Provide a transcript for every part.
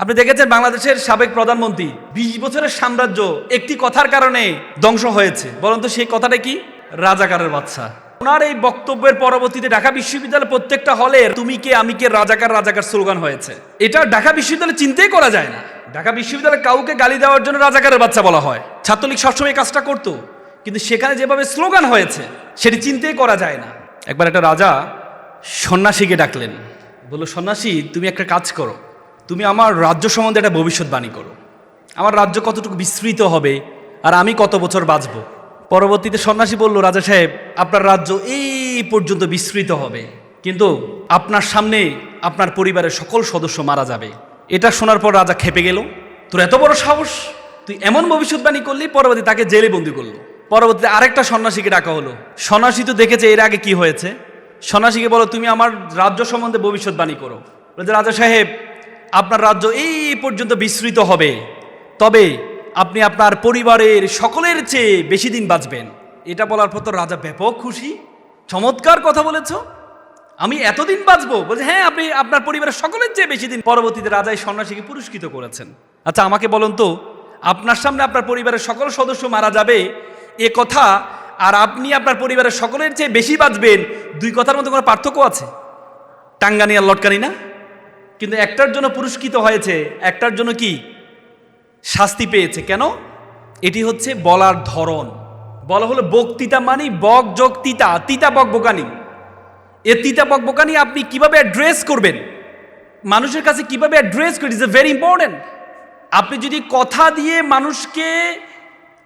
আপনি দেখেছেন বাংলাদেশের সাবেক প্রধানমন্ত্রী বিশ বছরের সাম্রাজ্য একটি কথার কারণে ধ্বংস হয়েছে। বলুন তো সেই কথাটা কি? রাজাকারের বাচ্চা ওনার এই বক্তব্যের পরবর্তীতে ঢাকা বিশ্ববিদ্যালয়ের প্রত্যেকটা হলে তুমি কে, আমি কে, রাজাকার রাজাকার স্লোগান হয়েছে। এটা ঢাকা বিশ্ববিদ্যালয়ে চিন্তাই করা যায় না। ঢাকা বিশ্ববিদ্যালয়ে কাউকে গালি দেওয়ার জন্য রাজাকারের বাচ্চা বলা হয়। ছাত্রলীগ সবসময় কাজটা করতো, কিন্তু সেখানে যেভাবে স্লোগান হয়েছে, সেটি চিন্তাই করা যায় না। একবার একটা রাজা সন্ন্যাসীকে ডাকলেন। বলল, সন্ন্যাসী, তুমি একটা কাজ করো। তুমি আমার রাজ্য সম্বন্ধে একটা ভবিষ্যৎবাণী করো। আমার রাজ্য কতটুকু বিস্তৃত হবে আর আমি কত বছর বাঁচব? পরবর্তীতে সন্ন্যাসী বলল, রাজা সাহেব, আপনার রাজ্য এই পর্যন্ত বিস্তৃত হবে। কিন্তু আপনার সামনে আপনার পরিবারের সকল সদস্য মারা যাবে। এটা শোনার পর রাজা খেপে গেল। তোর এত বড় সাহস? তুই এমন ভবিষ্যৎবাণী করলি, পরবর্তী তাকে জেলে বন্দি করল। পরবর্তীতে আরেকটা সন্ন্যাসীকে ডাকা হলো। সন্ন্যাসী তো দেখেছে এর আগে কি হয়েছে। সন্ন্যাসীকে বলো, তুমি আমার রাজ্য সম্বন্ধে ভবিষ্যৎবাণী করো। রাজা সাহেব আপনার রাজ্য এই পর্যন্ত বিস্তৃত হবে। তবে আপনি আপনার পরিবারের সকলের চেয়ে বেশি দিন বাঁচবেন। এটা বলার পর তো রাজা ব্যাপক খুশি। চমৎকার কথা বলেছ। আমি এতদিন বাঁচবো? বলছে হ্যাঁ আপনি আপনার পরিবারের সকলের চেয়ে বেশি দিন পরবর্তীতে রাজা এই সন্ন্যাসীকে পুরস্কৃত করেছেন। আচ্ছা আমাকে বলুন তো, আপনার সামনে আপনার পরিবারের সকল সদস্য মারা যাবে? এ কথা, আর আপনি আপনার পরিবারের সকলের চেয়ে বেশি বাঁচবেন? দুই কথার মধ্যে কোনো পার্থক্য আছে? টাঙ্গানি আর লটকানি না? কিন্তু একটার জন্য পুরস্কৃত হয়েছে, একটার জন্য কি? শাস্তি পেয়েছে। কেন? এটি হচ্ছে বলার ধরন। বলা হলো বক্তৃতা মানি বক যোগ তিতা। তিতা, বক, বোকানি। এ তিতা, বক, বোকানি আপনি কীভাবে অ্যাড্রেস করবেন? মানুষের কাছে কীভাবে অ্যাড্রেস করি ইজ এ ভেরি ইম্পর্টেন্ট আপনি যদি কথা দিয়ে মানুষকে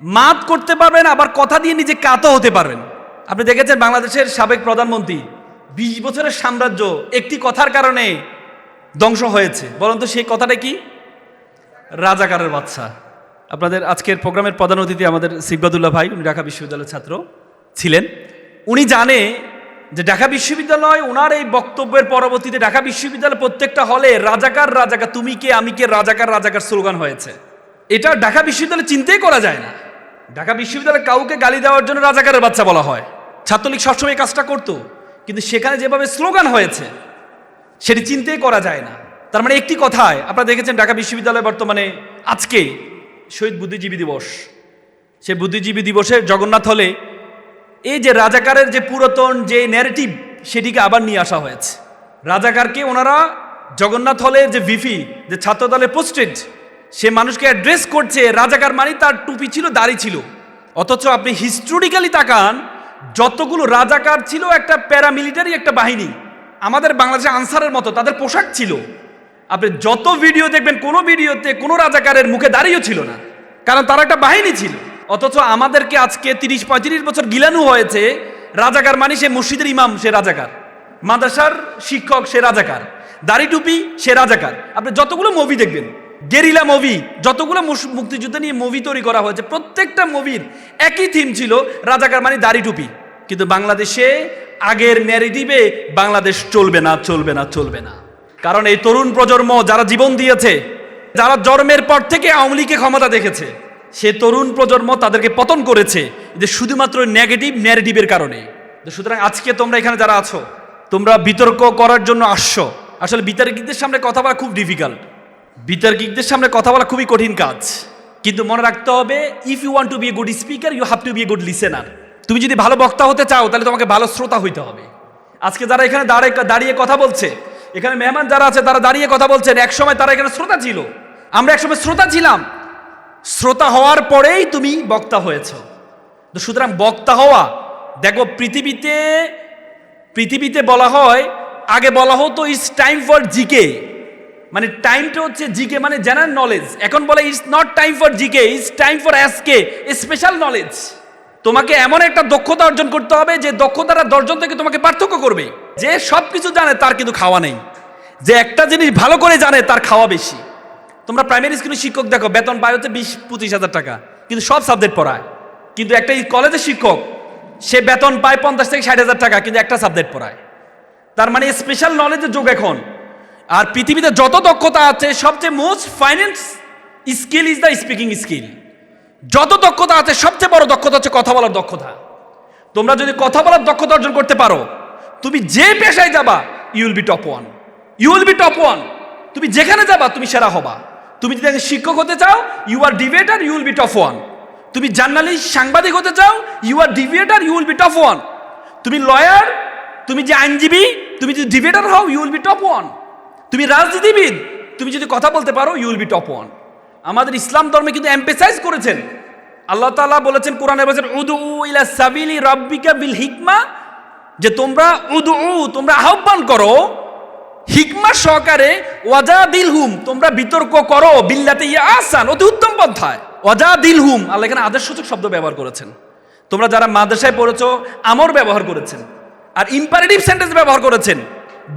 মাত করতে পারবেন, আবার কথা দিয়ে নিজে কাতও হতে পারবেন। আপনি দেখেছেন বাংলাদেশের সাবেক প্রধানমন্ত্রী, বিশ বছরের সাম্রাজ্য একটি কথার কারণে ধ্বংস হয়েছে। বলুন তো, সেই কথাটা কি? রাজাকারের বাচ্চা আপনাদের আজকের প্রোগ্রামের প্রধান অতিথি আমাদের সিকবাদুল্লাহ ভাই, উনি ঢাকা বিশ্ববিদ্যালয়ের ছাত্র ছিলেন। উনি জানে যে ঢাকা বিশ্ববিদ্যালয় ওনার এই বক্তব্যের পরবর্তীতে ঢাকা বিশ্ববিদ্যালয়ের প্রত্যেকটা হলে, রাজাকার রাজাকার, তুমি কে, আমি কে, রাজাকার রাজাকার স্লোগান হয়েছে। এটা ঢাকা বিশ্ববিদ্যালয়ে চিন্তাই করা যায় না। ঢাকা বিশ্ববিদ্যালয়ে কাউকে গালি দেওয়ার জন্য রাজাকারের বাচ্চা বলা হয়। ছাত্রলীগ সবসময় কাজটা করতো, কিন্তু সেখানে যেভাবে স্লোগান হয়েছে সেটি চিন্তাই করা যায় না। তার মানে একটি কথায়, আপনারা দেখেছেন ঢাকা বিশ্ববিদ্যালয় বর্তমানে আজকে শহীদ বুদ্ধিজীবী দিবস। সেই বুদ্ধিজীবী দিবসে জগন্নাথ হলে এই যে রাজাকারের যে পুরাতন যে ন্যারেটিভ সেটিকে আবার নিয়ে আসা হয়েছে। রাজাকারকে ওনারা জগন্নাথ হলের যে ভিপি, যে ছাত্রদলে পোস্টেড সে মানুষকে অ্যাড্রেস করছে, রাজাকার মানে তার টুপি ছিল, দাড়ি ছিল। অথচ আপনি হিস্টোরিক্যালি তাকান, যতগুলো রাজাকার ছিল, একটা প্যারামিলিটারি একটা বাহিনী আমাদের বাংলাদেশের আনসারের মতো, তাদের পোশাক ছিল। আপনি যত ভিডিও দেখবেন, কোনো ভিডিওতে কোনো রাজাকারের মুখে দাঁড়িয়েও ছিল না। কারণ তারা একটা বাহিনী ছিল। অথচ আমাদেরকে আজকে তিরিশ, পঁয়ত্রিশ বছর গিলানো হয়েছে, রাজাকার মানে সে মসজিদের ইমাম, সে রাজাকার। মাদ্রাসার শিক্ষক, সে রাজাকার। দাড়ি টুপি, সে রাজাকার। আপনি যতগুলো মুভি দেখবেন, গেরিলা মুভি যতগুলো মুক্তিযুদ্ধ নিয়ে মুভি তৈরি করা হয়েছে, প্রত্যেকটা মুভির একই থিম ছিল, রাজাকার মানে দাড়ি টুপি। কিন্তু বাংলাদেশে আগের ন্যারেটিভে বাংলাদেশ চলবে না চলবে না চলবে না। কারণ এই তরুণ প্রজন্ম যারা জীবন দিয়েছে, যারা জন্মের পর থেকে আওয়ামী লীগকে ক্ষমতা দেখেছে, সে তরুণ প্রজন্ম তাদেরকে পতন করেছে যে শুধুমাত্র নেগেটিভ ন্যারেটিভের কারণে। সুতরাং আজকে তোমরা এখানে যারা আছো, তোমরা বিতর্ক করার জন্য আসছো। আসলে বিতর্কিকদের সামনে কথা বলা খুব ডিফিকাল্ট বিতর্কিকদের সামনে কথা বলা খুবই কঠিন কাজ। কিন্তু মনে রাখতে হবে if you want to be a good speaker you have to be a good listener তুমি যদি ভালো বক্তা হতে চাও, তাহলে তোমাকে ভালো শ্রোতা হইতে হবে। আজকে যারা এখানে দাঁড়িয়ে দাঁড়িয়ে কথা বলছে, এখানে মেহমান যারা আছে, তারা দাঁড়িয়ে কথা বলছেন এক সময় তারা এখানে শ্রোতা ছিল। আমরা একসময় শ্রোতা ছিলাম। শ্রোতা হওয়ার পরেই তুমি বক্তা হয়েছ। তো সুতরাং বক্তা হওয়া, দেখো পৃথিবীতে পৃথিবীতে বলা হয়, আগে বলা হতো ইটস টাইম ফর জিকে মানে টাইমটা হচ্ছে জিকে মানে জেনারেল নলেজ এখন বলে it's not time for GK it's time for SK special knowledge তোমাকে এমন একটা দক্ষতা অর্জন করতে হবে যে দক্ষতাটা দশজন থেকে তোমাকে পার্থক্য করবে। যে সব কিছু জানে তার কিন্তু খাওয়া নেই। যে একটা জিনিস ভালো করে জানে তার খাওয়া বেশি। তোমরা প্রাইমারি স্কুলের শিক্ষক দেখো, বেতন পায় হচ্ছে বিশ, পঁচিশ হাজার টাকা। কিন্তু সব সাবজেক্ট পড়ায়। কিন্তু একটা কলেজের শিক্ষক, সে বেতন পায় পঞ্চাশ থেকে ষাট হাজার টাকা, কিন্তু একটা সাবজেক্ট পড়ায়। তার মানে স্পেশাল নলেজের যুগ এখন। আর পৃথিবীতে যত দক্ষতা আছে, সবচেয়ে most finance skill is the speaking skill যত দক্ষতা আছে, সবচেয়ে বড় দক্ষতা হচ্ছে কথা বলার দক্ষতা। তোমরা যদি কথা বলার দক্ষতা অর্জন করতে পারো, তুমি যে পেশায় যাবা you will be top one you will be top one তুমি যেখানে যাবা, তুমি সেরা হবা। তুমি যদি শিক্ষক হতে চাও you are debater you will be top one তুমি জার্নালিস্ট সাংবাদিক হতে চাও you are debater you be top one তুমি লয়ার তুমি যে আইনজীবী, তুমি যদি ডিবেটার হও you will be top one তুমি রাজনীতিবিদ, তুমি যদি কথা বলতে পারো you will be top one আমাদের ইসলাম ধর্মে কিন্তু এম্পেসাইজ করেছেন। আল্লাহ তাআলা বলেছেন কোরআনে বলেছেন উদু ইলা সাবিলি রাব্বিকা বিল হিকমা। যে তোমরা উদু তোমরা আহ্বান করো, হিকমা সহকারে ওয়াজা দিল হুম তোমরা বিতর্ক করো, বিল্লাতে ইয়া আসান অতি উত্তম পন্থায়। ওয়াজা দিল হুম আল্লাহ এখানে আদর্শসূচক শব্দ ব্যবহার করেছেন। তোমরা যারা মাদ্রাসায় পড়েছো, আমর ব্যবহার করেছেন। আর ইম্পারেটিভ সেন্টেন্স ব্যবহার করেছেন,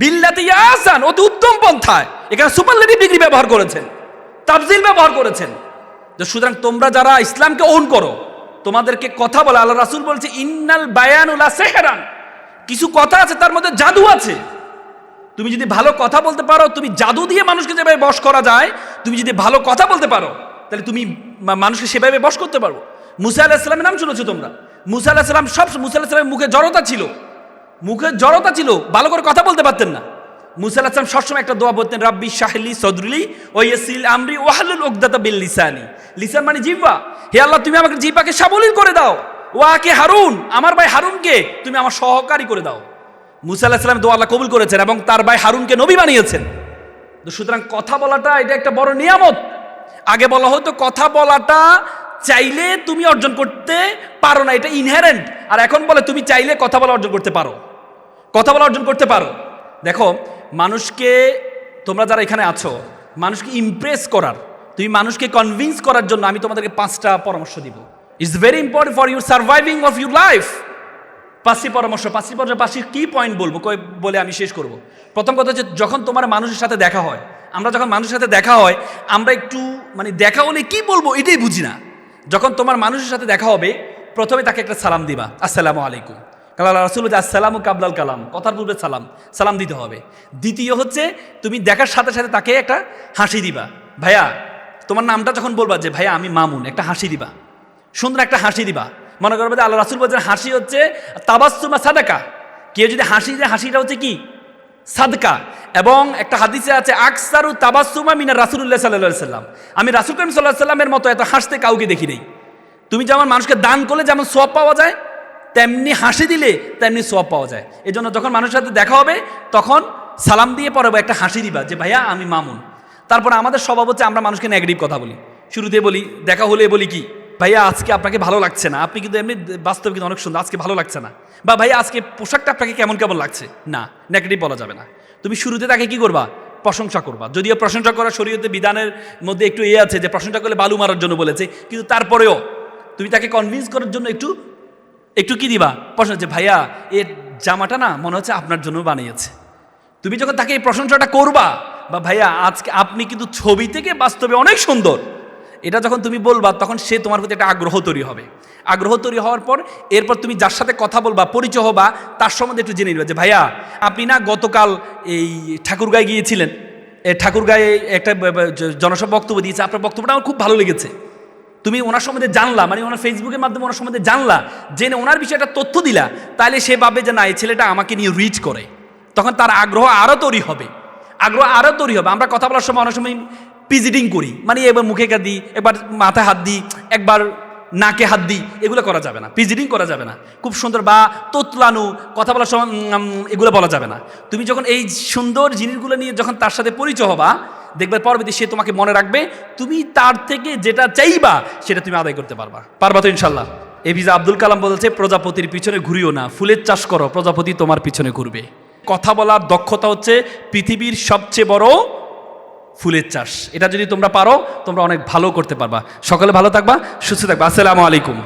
বিল্লাতে ইয়া আসান অতি উত্তম পন্থায়। এখানে সুপারলেটিভ ডিগ্রি ব্যবহার করেছেন। তাফজিল ব্যবহার করেছেন। যে সুতরাং তোমরা যারা ইসলামকে ওন করো, তোমাদেরকে কথা বলে, আল্লাহ রাসুল বলছে, ইন্নাল বায়ানুলা সেহরান। কিছু কথা আছে, তার মধ্যে জাদু আছে। তুমি যদি ভালো কথা বলতে পারো, তুমি জাদু দিয়ে মানুষকে যেভাবে বশ করা যায়, তুমি যদি ভালো কথা বলতে পারো, তাহলে তুমি মানুষকে সেভাবে বশ করতে পারো। মুসা আলাহিসাল্লামের নাম শুনেছো তোমরা? মুসা আলাহিসাল্লাম সব, মুসা আলাহিসাল্লামের মুখে জড়তা ছিল। মুখে জড়তা ছিল, ভালো করে কথা বলতে পারতেন না। মুসা আলাহিসাম সবসময় একটা দোয়া বলতেন, রাব্বি শাহলি সদরুলি ওয়াসিল আমরি ওয়াহালুল উকদাতা বিল লিসানি। লিসান মানে জিহ্বা। হে আল্লাহ, তুমি আমাকে জিহ্বাকে সাবলীল করে দাও। ওয়াকে হারুন, আমার ভাই হারুনকে তুমি আমার সহকারী করে দাও। মুসা আলাহিসাল্লাম দোয়া আল্লাহ কবুল করেছেন এবং তার ভাই হারুনকে নবী বানিয়েছেন। তো সুতরাং কথা বলাটা এটা একটা বড় নিয়ামত। আগে বলা হতো, কথা বলাটা চাইলে তুমি অর্জন করতে পারো না, এটা ইনহেরেন্ট আর এখন বলে, তুমি চাইলে কথা বলা অর্জন করতে পারো। কথা বলা অর্জন করতে পারো। দেখো মানুষকে, তোমরা যারা এখানে আছো, মানুষকে ইমপ্রেস করার, তুমি মানুষকে কনভিন্স করার জন্য আমি তোমাদেরকে পাঁচটা পরামর্শ দিব। It's very important for your surviving of your life পাঁচটি পরামর্শ পাঁচটি পরামর্শ, পাঁচটি কি পয়েন্ট বলব বলে আমি শেষ করব। প্রথম কথা হচ্ছে, যখন তোমার মানুষের সাথে দেখা হয়, আমরা যখন মানুষের সাথে দেখা হয়, আমরা একটু মানে দেখা হলে কি বলব এটাই বুঝি না। যখন তোমার মানুষের সাথে দেখা হবে, প্রথমে তাকে একটা সালাম দিবা, আসসালামু আলাইকুম। কালাল রাসুল আসসালামু কাবলাল কালাম। কথার পূর্বে সালাম সালাম দিতে হবে। দ্বিতীয় হচ্ছে, তুমি দেখার সাথে সাথে তাকে একটা হাসি দিবা। ভাইয়া, তোমার নামটা যখন বলবা যে, ভাইয়া, আমি মামুন, একটা হাসি দিবা। সুন্দর একটা হাসি দিবা। মনে করবে যে, আল্লাহ রাসুল বলছেন, হাসি হচ্ছে তাবাসুমা সাদাকা। কেউ যদি হাসি দেয়, হাসিটা হচ্ছে কি? সাদকা। এবং একটা হাদিসে আছে, আকসারু তাবাসুমা মিনা রাসুল্লাহ সাল্লাহ সাল্লাম। আমি রাসুল করিম সাল্লাহ সাল্লামের মতো এত হাসতে কাউকে দেখি নেই। তুমি যেমন মানুষকে দান করলে, যেমন সব পাওয়া যায় তেমনি হাসি দিলে তেমনি সব পাওয়া যায়। এই জন্য যখন মানুষের সাথে দেখা হবে, তখন সালাম দিয়ে পরে একটা হাসি দিবা যে, ভাইয়া, আমি মামুন। তারপর আমাদের স্বভাব হচ্ছে আমরা মানুষকে নেগেটিভ কথা বলি। শুরুতে বলি, দেখা হলে বলি কি, ভাইয়া, আজকে আপনাকে ভালো লাগছে না। আপনি কিন্তু এমনি বাস্তব কিন্তু অনেক সুন্দর, আজকে ভালো লাগছে না। বা, ভাইয়া, আজকে পোশাকটা আপনাকে কেমন কেমন লাগছে? না নেগেটিভ বলা যাবে না। তুমি শুরুতে তাকে কি করবা? প্রশংসা করবা। যদিও প্রশংসা করা শরীয়তে বিধানের মধ্যে একটু এ আছে যে, প্রশংসা করলে বালু মারার জন্য বলেছে, কিন্তু তারপরেও তুমি তাকে কনভিন্স করার জন্য একটু একটু কি দিবা? প্রশ্ন হচ্ছে, ভাইয়া এর জামাটা না মনে হচ্ছে আপনার জন্য বানিয়েছে। তুমি যখন তাকে এই প্রশংসাটা করবা, বা ভাইয়া, আজকে আপনি কিন্তু ছবি থেকে বাস্তবে অনেক সুন্দর। এটা যখন তুমি বলবা, তখন সে তোমার প্রতি একটা আগ্রহ তৈরি হবে। আগ্রহ তৈরি হওয়ার পর, এরপর তুমি যার সাথে কথা বলবা, পরিচয় হবা, তার সম্বন্ধে একটু জেনে নিবা যে, ভাইয়া, আপনি না গতকাল এই ঠাকুরগাঁয়ে গিয়েছিলেন। ঠাকুরগাঁয়ে একটা ব- ব- জনসভা বক্তব্য দিয়েছে। আপনার বক্তব্যটা আমার খুব ভালো লেগেছে। তুমি ওনার সম্বন্ধে জানলা মানে ওনার ফেসবুকের মাধ্যমে ওনার সম্বন্ধে জানলা, জেনে ওনার বিষয়ে একটা তথ্য দিলা তাহলে সে ভাবে যে না, এই ছেলেটা আমাকে নিয়ে রিচ করে। তখন তার আগ্রহ আরও তৈরি হবে। আগ্রহ আরও তৈরি হবে। আমরা কথা বলার সময় অনেক সময় পিজিটিং করি। মানে এবার মুখে হাত দিই একবার মাথায় হাত দিই, একবার নাকে হাত দিই, এগুলো করা যাবে না। পিজিটিং করা যাবে না। খুব সুন্দর বা তোতলানু, কথা বলার সময় এগুলো বলা যাবে না। তুমি যখন এই সুন্দর জিনিসগুলো নিয়ে যখন তার সাথে পরিচয় হবা দেখবে পরবর্তী সে তোমাকে মনে রাখবে, তুমি তার থেকে যেটা চাইবা, সেটা তুমি আদায় করতে পারবা। পারবা তো ইনশাল্লাহ এভিজা আব্দুল কালাম বলেছে, প্রজাপতির পিছনে ঘুরিও না, ফুলের চাষ করো, প্রজাপতি তোমার পিছনে ঘুরবে। কথা বলার দক্ষতা হচ্ছে, পৃথিবীর সবচেয়ে বড় ফুলের চাষ। এটা যদি তোমরা পারো, তোমরা অনেক ভালো করতে পারবা। সকলে ভালো থাকবা, সুস্থ থাকবা। আসসালামু আলাইকুম।